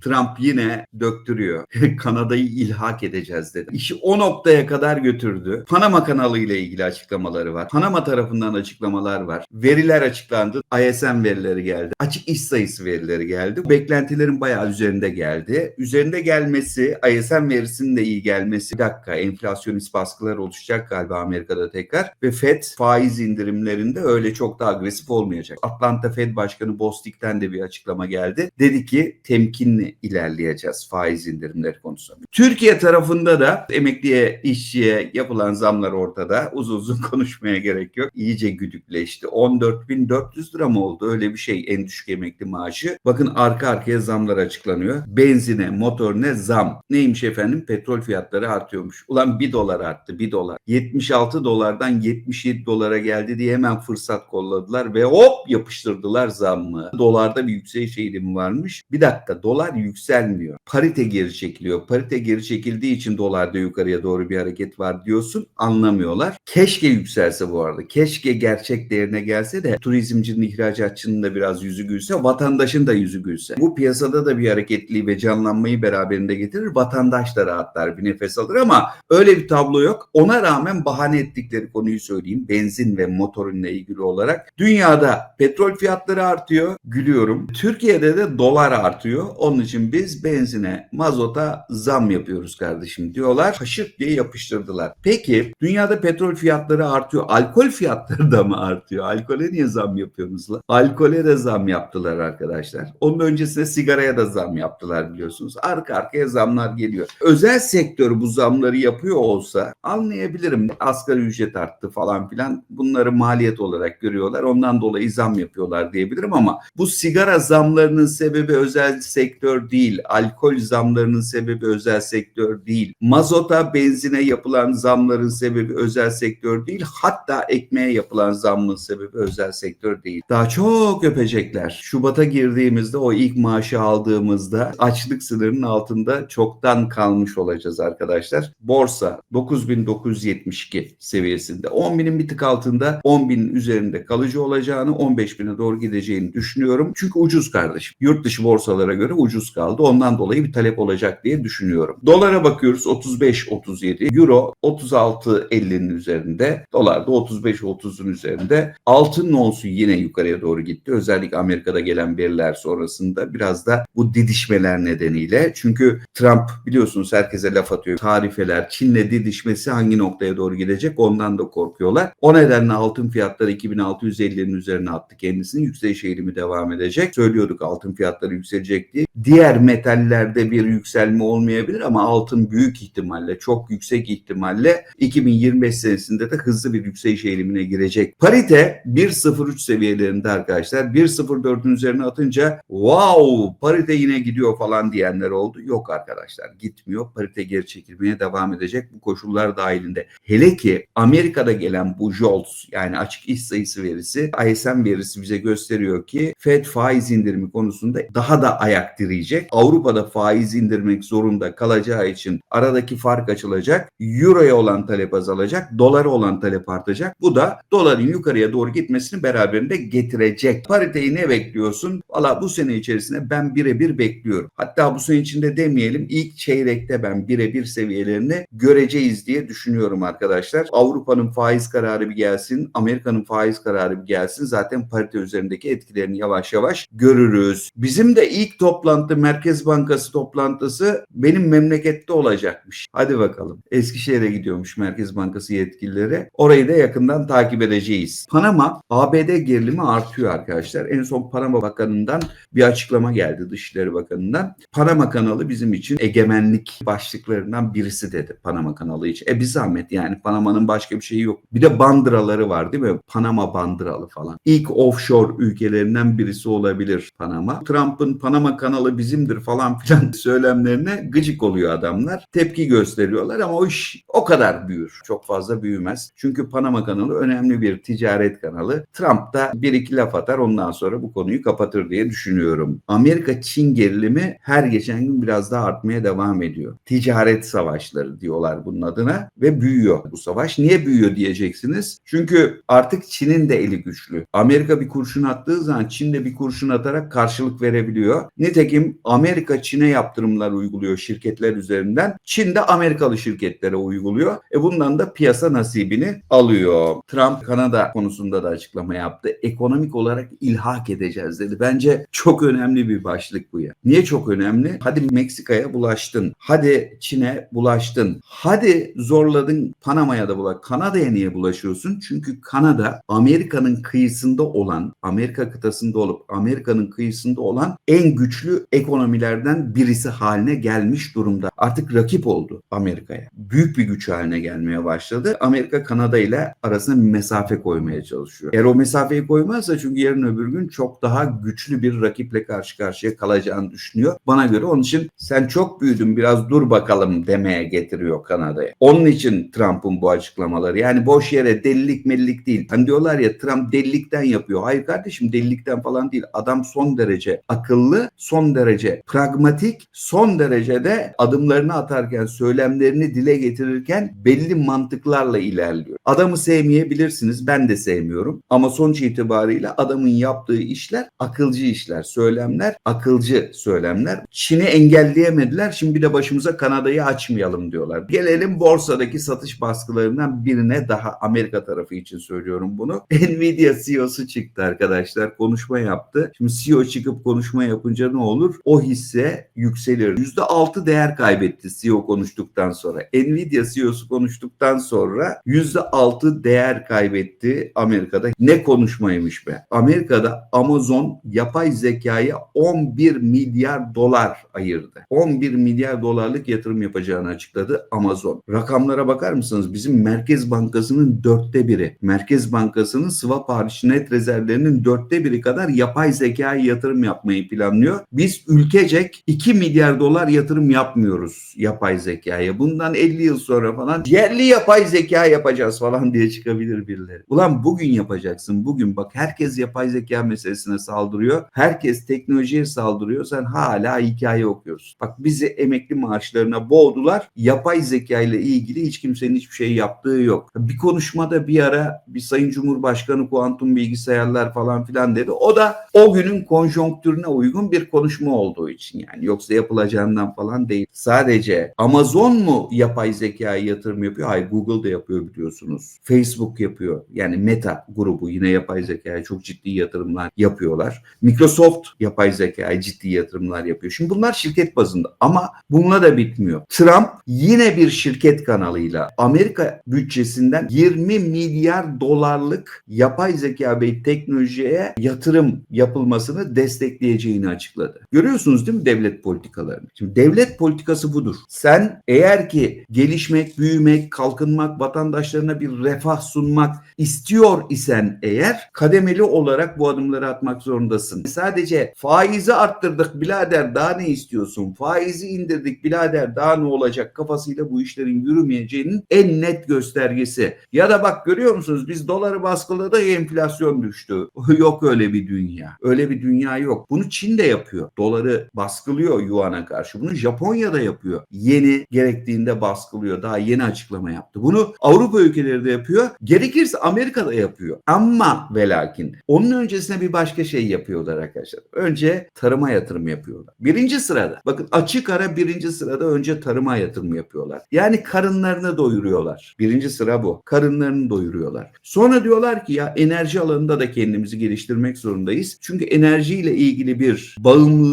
Trump yine döktürüyor. Kanada'yı ilhak edeceğiz dedi. İşi o noktaya kadar götürdü. Panama kanalı ile ilgili açıklamaları var. Panama tarafından açıklamalar var. Veriler açıklandı. ISM verileri geldi. Açık iş sayısı verileri geldi. Beklentilerin bayağı üzerinde geldi. Üzerinde gelmesi, ISM verisinin de iyi gelmesi. Bir dakika enflasyonist baskılar oluşacak galiba Amerika'da tekrar. Ve FED faiz indirimlerinde öyle çok da agresif olmayacak. Atlanta Fed Başkanı Bostic'ten de bir açıklama geldi. Dedi ki temkinli ilerleyeceğiz faiz indirimleri konusunda. Türkiye tarafında da emekliye, işçiye yapılan zamlar ortada. Uzun uzun konuşmaya gerek yok. İyice güdükleşti. 14.400 lira mı oldu? Öyle bir şey en düşük emekli maaşı. Bakın arka arkaya zamlar açıklanıyor. Benzine, motorine zam. Neymiş efendim? Petrol fiyatları artıyormuş. Ulan 1 dolar arttı 1 dolar. 76 dolardan 77 dolara geldi diye hemen fırsat kolladılar ve hop yapıştırdılar zammı. Dolarda bir yükseliş eğilimi varmış. Bir dakika dolar yükselmiyor. Parite geri çekiliyor. Parite geri çekildiği için dolarda yukarıya doğru bir hareket var diyorsun. Anlamıyorlar. Keşke yükselse bu arada. Keşke gerçek değerine gelse de turizmcinin, ihracatçının da biraz yüzü gülse, vatandaşın da yüzü gülse. Bu piyasada da bir hareketliği ve canlanmayı beraberinde getirir. Vatandaş da rahatlar, bir nefes alır ama öyle bir tablo yok. Ona rağmen bahane ettikleri konuyu söyleyeyim. Benzin ve motorunla ilgili olarak. Dünyada petrol fiyatları artıyor. Gülüyorum. Türkiye'de de dolar artıyor. Onun için biz benzine, mazota zam yapıyoruz kardeşim diyorlar. Haşırt diye yapıştırdılar. Peki dünyada petrol fiyatları artıyor. Alkol fiyatları da mı artıyor? Alkole niye zam yapıyorsunuz? Alkole de zam yaptılar arkadaşlar. Onun öncesinde sigaraya da zam yaptılar biliyorsunuz. Arka arkaya zamlar geliyor. Özel sektör bu zamları yapıyor olsa anlayabilirim. Asgari ücret arttı falan filan. Bunları maliyet olarak görüyorlar. Ondan dolayı zam yapıyorlar diyebilirim ama bu sigara zamlarının sebebi özel sektör değil. Alkol zamlarının sebebi özel sektör değil. Mazota, benzine yapılan zamların sebebi özel sektör değil. Hatta ekmeğe yapılan zammın sebebi özel sektör değil. Daha çok öpecekler. Şubat'a girdiğimizde o ilk maaşı aldığımızda açlık sınırının altında çoktan kalmış olacağız arkadaşlar. Borsa 9972 seviyesinde. 10.000'in bir tık altında 10.000'in üzerinde kalıcı olacağını 15.000'e doğru gideceğini düşünüyorum. Çünkü ucuz kardeşim. Yurt dışı borsalara göre ucuz kaldı. Ondan dolayı bir talep olacak diye düşünüyorum. Dolara bakıyoruz 35-37. Euro 36-50'nin üzerinde. Dolar da 35-30'un üzerinde. Altın onsu yine yukarıya doğru gitti. Özellikle Amerika'da gelen veriler sonrasında biraz da bu didişmeler nedeniyle. Çünkü Trump biliyorsunuz herkese laf atıyor. Tarifeler, Çin'le didişmesi hangi noktaya doğru gidecek ondan da korkuyorlar. O nedenle altın fiyatları 2650'nin üzerine attı kendisini. Yükseliş eğilimi devam edecek. Söylüyorduk altın fiyatları yükselecek diye. Diğer metallerde bir yükselme olmayabilir ama altın büyük ihtimalle, çok yüksek ihtimalle 2025 senesinde de hızlı bir yükseliş eğilimine girecek. Parite 1.03 seviyelerinde arkadaşlar. 1.04'ün üzerine atınca wow parite yine gidiyor falan diyenler oldu. Yok arkadaşlar gitmiyor. Parite geri çekilmeye devam edecek bu koşullar dahilinde. Hele ki Amerika'da gelen bu JOLTS yani açık iş sayısı verisi ISM verisi bize gösteriyor ki Fed faiz indirimi konusunda daha da ayak direyecek. Avrupa'da faiz indirmek zorunda kalacağı için aradaki fark açılacak. Euro'ya olan talep azalacak. Dolara olan talep artacak. Bu da doların yukarıya doğru gitmesini beraberinde getirecek. Pariteyi ne bekliyorsun? Valla bu sene içerisinde ben birebir bekliyorum. Hatta bu sene içinde demeyelim ilk çeyrekte ben birebir seviyelerini göreceğiz diye düşünüyorum arkadaşlar. Avrupa'nın faiz kararı bir gelsin, Amerika'nın faiz kararı bir gelsin. Zaten parite üzerindeki etkilerini yavaş yavaş görürüz. Bizim de ilk toplantı Merkez Bankası toplantısı benim memlekette olacakmış. Hadi bakalım. Eskişehir'e gidiyormuş Merkez Bankası yetkilileri. Orayı da yakından takip edeceğiz. Panama ABD gerilimi artıyor arkadaşlar. En son Panama Bakanı'ndan bir açıklama geldi Dışişleri Bakanı'ndan. Panama kanalı bizim için egemenlik başlıklarından birisi dedi Panama kanalı için. E bir zahmet yani Panama'nın başka bir şeyi yok. Bir de bandıraları var değil mi? Panama bandıralı falan. İlk offshore ülkelerinden birisi olabilir Panama. Trump'ın Panama kanalı bizimdir falan filan söylemlerine gıcık oluyor adamlar. Tepki gösteriyorlar ama o iş o kadar büyür. Çok fazla büyümez. Çünkü Panama kanalı önemli bir ticaret kanalı. Trump da bir iki laf atar ondan sonra bu konuyu kapatır diye düşünüyorum. Amerika-Çin gerilimi her geçen gün biraz daha artmaya devam ediyor. Ticaret savaşları diyorlar bunun adına ve büyüyor bu savaş. Niye büyüyor diyeceksiniz. Çünkü artık Çin'in de eli güçlü. Amerika bir kurşun attığı zaman Çin de bir kurşun atarak karşılık verebiliyor. Nitekim Amerika Çin'e yaptırımlar uyguluyor şirketler üzerinden. Çin de Amerikalı şirketlere uyguluyor. E bundan da piyasa nasibini alıyor. Trump Kanada konusunda da açıklama yaptı. Ekonomik olarak ilhak edeceğiz dedi. Bence çok önemli bir başlık bu ya. Niye çok önemli? Hadi Meksika'ya bulaştın. Hadi Çin'e bulaştın. Hadi zorladın Panama'ya da bulaş. Kanada'ya niye bulaşıyorsun? Çünkü Kanada Amerika'nın kıyısında olan, Amerika kıtasında olup Amerika'nın kıyısında olan en güçlü ekonomilerden birisi haline gelmiş durumda. Artık rakip oldu Amerika'ya. Büyük bir güç haline gelmeye başladı. Amerika Kanada ile arasına bir mesafe koymaya çalışıyor. Eğer o mesafeyi koymazsa çünkü yarın öbür gün çok daha güçlü bir rakiple karşı karşıya kalacağını düşünüyor. Bana göre onun için sen çok büyüdün biraz dur bakalım demeye getiriyor Kanada'ya. Onun için Trump'ın bu açıklamaları. Yani boş yere delilik mellik değil. Hani diyorlar ya Trump delilikten yapıyor. Hayır kardeşim delilikten falan değil. Adam son derece akıllı, son derece pragmatik, son derecede adımlarını atarken, söylemlerini dile getirirken belli mantıklarla ilerliyor. Adamı sevmeyebilirsiniz. Ben de sevmiyorum. Ama sonuç itibariyle adamın yaptığı işler akılcı işler, söylemler akılcı söylemler. Çin'i engelleyemediler. Şimdi bir de başımıza Kanada'yı açmayalım diyorlar. Gelelim borsadaki satış baskılarından birine daha Amerika tarafı için söylüyorum bunu. Nvidia CEO'su çıktı arkadaşlar. Konuşma yaptı. Şimdi CEO çıkıp konuşma yapınca ne olur? O hisse yükselir. %6 değer kaybetti CEO konuştuktan sonra. Nvidia CEO'su konuştuktan sonra %6 değer kaybetti Amerika'da. Ne konuşmaymış be? Amerika'da Amazon yapay zekaya 11 milyar dolar ayırdı. 11 milyar dolarlık yatırım yapacağını açıkladı Amazon. Rakamlara bakar mısınız? Bizim Merkez Bankası'nın dörtte biri. Merkez Bankası'nın swap hariç net rezervlerinin dörtte biri kadar yapay zekaya yatırım yapmayı planlıyor. Biz ülkecek 2 milyar dolar yatırım yapmıyoruz yapay zekaya. Bundan 50 yıl sonra falan yerli yapay zeka yapacağız falan diye çıkabilir birileri. Ulan bugün yapacaksın. Bugün bak herkes yapay zeka meselesine saldırıyor. Herkes teknolojiye saldırıyor. Sen hala hikaye okuyorsun. Bak bizi emekli maaşlarına boğdular. Yapay zeka ile ilgili hiç kimsenin hiçbir şey yaptığı yok. Bir konuşmada bir ara bir Sayın Cumhurbaşkanı kuantum bilgisayarlar falan filan dedi. O da o günün konjonktürüne uygun bir konuşma olduğu için yani. Yoksa yapılacağından falan değil. Sadece Amazon mu yapay zekaya yatırım yapıyor? Hayır Google da yapıyor biliyorsunuz. Facebook yapıyor. Yani Meta grubu yine yapay zekaya çok ciddi yatırımlar yapıyorlar. Microsoft yapay zekaya ciddi yatırımlar yapıyor. Şimdi bunlar şirket bazında ama bununla da bitmiyor. Trump yine bir şirket kanalıyla Amerika bütçesinden 20 milyar dolarlık yapay zeka ve teknolojiye yatırım yapılmasını destekleyeceğini açıkladı. Görüyorsunuz değil mi devlet politikalarını? Şimdi devlet politikası budur. Sen eğer ki gelişmek, büyümek, kalkınmak, vatandaşlarına bir refah sunmak istiyor isen eğer kademeli olarak bu adımları atmak zorundasın. Sadece faizi arttırdık birader daha ne istiyorsun? Faizi indirdik birader daha ne olacak kafasıyla bu işlerin yürümeyeceğinin en net göstergesi. Ya da bak görüyor musunuz biz doları baskıladık enflasyon düştü. yok öyle bir dünya. Öyle bir dünya yok. Bunu Çin de yapıyor. Doları baskılıyor yuana karşı. Bunu Japonya da yapıyor. Yeni gerektiğinde baskılıyor. Daha yeni açıklama yaptı. Bunu Avrupa ülkeleri de yapıyor. Gerekirse Amerika da yapıyor. Ama ve lakin onun öncesine bir başka şey yapıyorlar arkadaşlar. Önce tarıma yatırım yapıyorlar. Birinci sırada. Bakın açık ara birinci sırada önce tarıma yatırım yapıyorlar. Yani karınlarını doyuruyorlar. Birinci sıra bu. Karınlarını doyuruyorlar. Sonra diyorlar ki ya enerji alanında da kendimizi geliştirmek zorundayız. Çünkü enerjiyle ilgili bir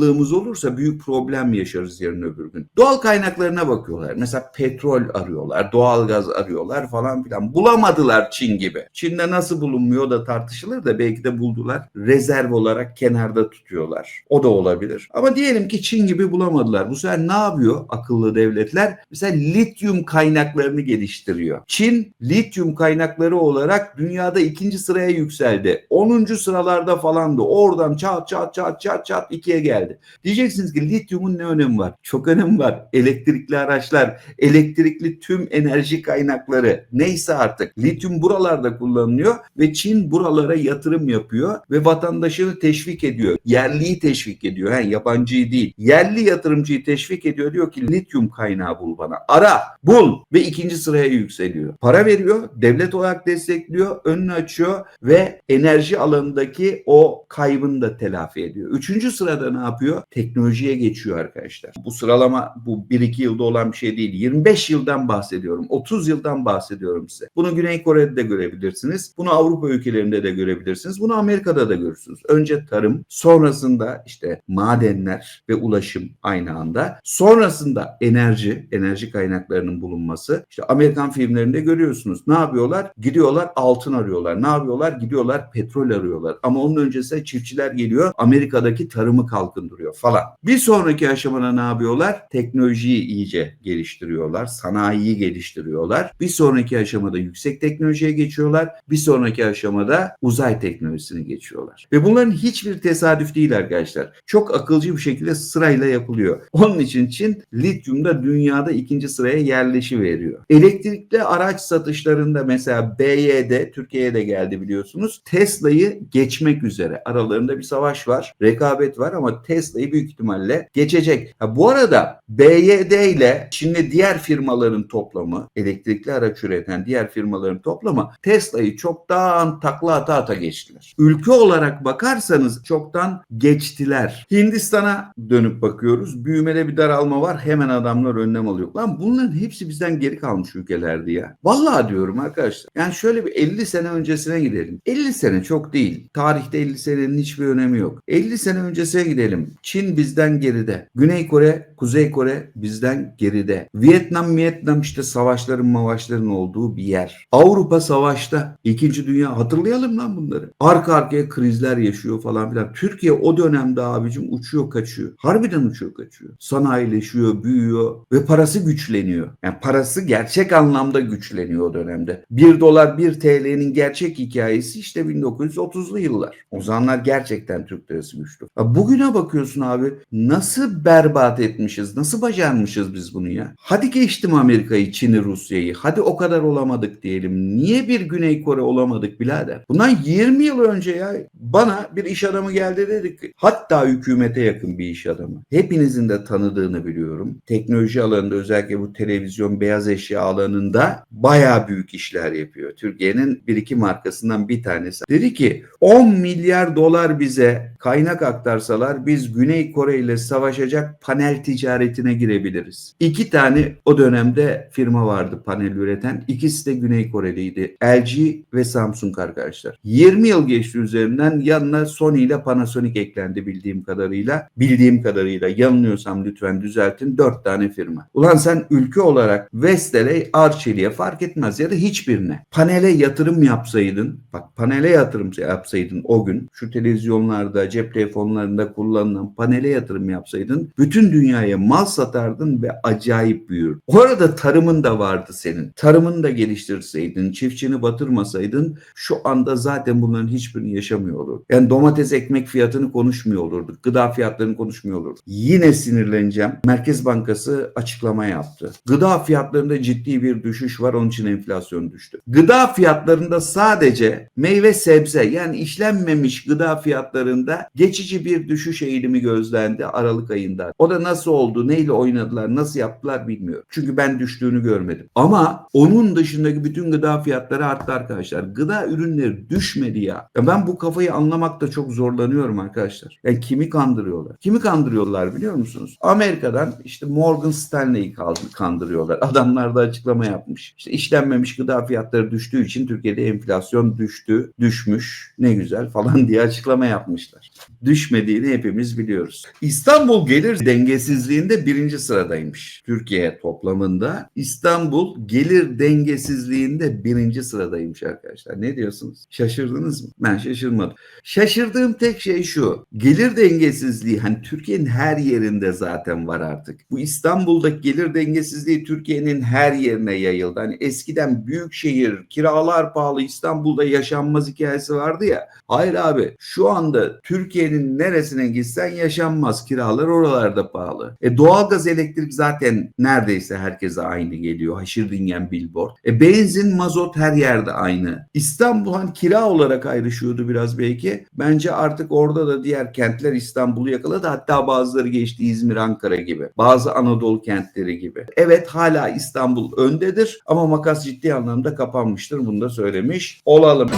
bağımlılığımız olursa büyük problem yaşarız yarın öbür gün. Doğal kaynaklarına bakıyorlar. Mesela petrol arıyorlar, doğal gaz arıyorlar falan filan. Bulamadılar Çin gibi. Çin'de nasıl bulunmuyor da tartışılır da belki de buldular. Rezerv olarak kenarda tutuyorlar. O da olabilir. Ama diyelim ki Çin gibi bulamadılar. Bu sefer ne yapıyor akıllı devletler? Mesela lityum kaynaklarını geliştiriyor. Çin lityum kaynakları olarak dünyada ikinci sıraya yükseldi. 10. sıralarda falandı. Oradan çat çat çat çat çat ikiye geldi. Diyeceksiniz ki lityumun ne önemi var? Çok önemi var. Elektrikli araçlar, elektrikli tüm enerji kaynakları neyse artık lityum buralarda kullanılıyor ve Çin buralara yatırım yapıyor ve vatandaşını teşvik ediyor. Yerliyi teşvik ediyor. Yani yabancıyı değil. Yerli yatırımcıyı teşvik ediyor. Diyor ki lityum kaynağı bul bana. Ara, bul ve ikinci sıraya yükseliyor. Para veriyor, devlet olarak destekliyor, önünü açıyor ve enerji alanındaki o kaybını da telafi ediyor. Üçüncü sırada ne yapıyor? Yapıyor? Teknolojiye geçiyor arkadaşlar. Bu sıralama bu 1-2 yılda olan bir şey değil. 25 yıldan bahsediyorum. 30 yıldan bahsediyorum size. Bunu Güney Kore'de de görebilirsiniz. Bunu Avrupa ülkelerinde de görebilirsiniz. Bunu Amerika'da da görürsünüz. Önce tarım, sonrasında işte madenler ve ulaşım aynı anda. Sonrasında enerji, enerji kaynaklarının bulunması. İşte Amerikan filmlerinde görüyorsunuz. Ne yapıyorlar? Gidiyorlar altın arıyorlar. Ne yapıyorlar? Gidiyorlar petrol arıyorlar. Ama onun öncesinde çiftçiler geliyor. Amerika'daki tarımı kalkındırıyor falan. Bir sonraki aşamada ne yapıyorlar? Teknolojiyi iyice geliştiriyorlar. Sanayiyi geliştiriyorlar. Bir sonraki aşamada yüksek teknolojiye geçiyorlar. Bir sonraki aşamada uzay teknolojisini geçiyorlar. Ve bunların hiçbir tesadüf değil arkadaşlar. Çok akılcı bir şekilde sırayla yapılıyor. Onun için Çin lityumda dünyada ikinci sıraya yerleşi veriyor. Elektrikli araç satışlarında mesela BYD Türkiye'ye de geldi biliyorsunuz. Tesla'yı geçmek üzere. Aralarında bir savaş var. Rekabet var ama Tesla'yı büyük ihtimalle geçecek. Ha, bu arada BYD ile şimdi diğer firmaların toplamı, elektrikli araç üreten diğer firmaların toplamı Tesla'yı çoktan takla ata ata geçtiler. Ülke olarak bakarsanız çoktan geçtiler. Hindistan'a dönüp bakıyoruz. Büyümede bir daralma var. Hemen adamlar önlem alıyor. Lan bunların hepsi bizden geri kalmış ülkelerdi ya. Vallahi diyorum arkadaşlar. Yani şöyle bir 50 sene öncesine gidelim. 50 sene çok değil. Tarihte 50 senenin hiçbir önemi yok. 50 sene öncesine gidelim. Çin bizden geride. Güney Kore, Kuzey Kore bizden geride. Vietnam, Vietnam işte savaşların mavaşların olduğu bir yer. Avrupa savaşta. İkinci Dünya hatırlayalım lan bunları. Arka arkaya krizler yaşıyor falan filan. Türkiye o dönemde abicim uçuyor kaçıyor. Harbiden uçuyor kaçıyor. Sanayileşiyor, büyüyor ve parası güçleniyor. Yani parası gerçek anlamda güçleniyor o dönemde. 1 dolar 1 TL'nin gerçek hikayesi işte 1930'lu yıllar. O zamanlar gerçekten Türk lirası güçlü. Bugüne bakıyorsun abi nasıl berbat etmişiz, nasıl başarmışız biz bunu ya? Hadi geçtim Amerika'yı, Çin'i, Rusya'yı. Hadi o kadar olamadık diyelim. Niye bir Güney Kore olamadık birader? Bundan 20 yıl önce ya bana bir iş adamı geldi dedi ki hatta hükümete yakın bir iş adamı. Hepinizin de tanıdığını biliyorum. Teknoloji alanında özellikle bu televizyon beyaz eşya alanında bayağı büyük işler yapıyor. Türkiye'nin bir iki markasından bir tanesi. Dedi ki 10 milyar dolar bize kaynak aktarsalar biz Güney Kore ile savaşacak panel ticaretine girebiliriz. İki tane o dönemde firma vardı panel üreten. İkisi de Güney Kore'liydi. LG ve Samsung arkadaşlar. 20 yıl geçti üzerinden yanına Sony ile Panasonic eklendi bildiğim kadarıyla. Bildiğim kadarıyla yanılıyorsam lütfen düzeltin. 4 tane firma. Ulan sen ülke olarak Vestel'e, Arçelik'e fark etmez ya da hiçbirine. Panele yatırım yapsaydın, bak panele yatırım yapsaydın o gün şu televizyonlarda, cep telefonlarında kullanılan panele yatırım yapsaydın bütün dünyaya mal satardın ve acayip büyür. Orada tarımın da vardı senin. Tarımını da geliştirseydin, çiftçini batırmasaydın şu anda zaten bunların hiçbirini yaşamıyor olurduk. Yani domates ekmek fiyatını konuşmuyor olurduk. Gıda fiyatlarını konuşmuyor olurduk. Yine sinirleneceğim. Merkez Bankası açıklama yaptı. Gıda fiyatlarında ciddi bir düşüş var. Onun için enflasyon düştü. Gıda fiyatlarında sadece meyve sebze yani işlenmemiş gıda fiyatlarında geçici bir düşüş eğilimi gözlendi Aralık ayında. O da nasıl oldu, neyle oynadılar, nasıl yaptılar bilmiyorum. Çünkü ben düştüğünü görmedim. Ama onun dışındaki bütün gıda fiyatları arttı arkadaşlar. Gıda ürünleri düşmedi ya. ya ben bu kafayı anlamakta çok zorlanıyorum arkadaşlar. Yani kimi kandırıyorlar? Kimi kandırıyorlar biliyor musunuz? Amerika'dan işte Morgan Stanley'i kandırıyorlar. Adamlar da açıklama yapmış. İşte işlenmemiş gıda fiyatları düştüğü için Türkiye'de enflasyon düştü, düşmüş. Ne güzel falan diye açıklama yapmışlar. Düşmediğini hepimiz biliyoruz. İstanbul gelir dengesizliğinde birinci sıradaymış. Türkiye toplamında İstanbul gelir dengesizliğinde birinci sıradaymış arkadaşlar. Ne diyorsunuz? Şaşırdınız mı? Ben şaşırmadım. Şaşırdığım tek şey şu. Gelir dengesizliği hani Türkiye'nin her yerinde zaten var artık. Bu İstanbul'daki gelir dengesizliği Türkiye'nin her yerine yayıldı. Hani eskiden büyük şehir, kiralar pahalı, İstanbul'da yaşanmaz hikayesi vardı ya. Hayır abi şu anda Türkiye'nin neresine gitsen yaşanmaz. Kiralar oralarda pahalı. E doğalgaz elektrik zaten neredeyse herkese aynı geliyor. Haşır dingen billboard. E benzin, mazot her yerde aynı. İstanbul hani kira olarak ayrışıyordu biraz belki. Bence artık orada da diğer kentler İstanbul'u yakaladı. Hatta bazıları geçti İzmir, Ankara gibi. Bazı Anadolu kentleri gibi. Evet hala İstanbul öndedir ama makas ciddi anlamda kapanmıştır. Bunu da söylemiş olalım.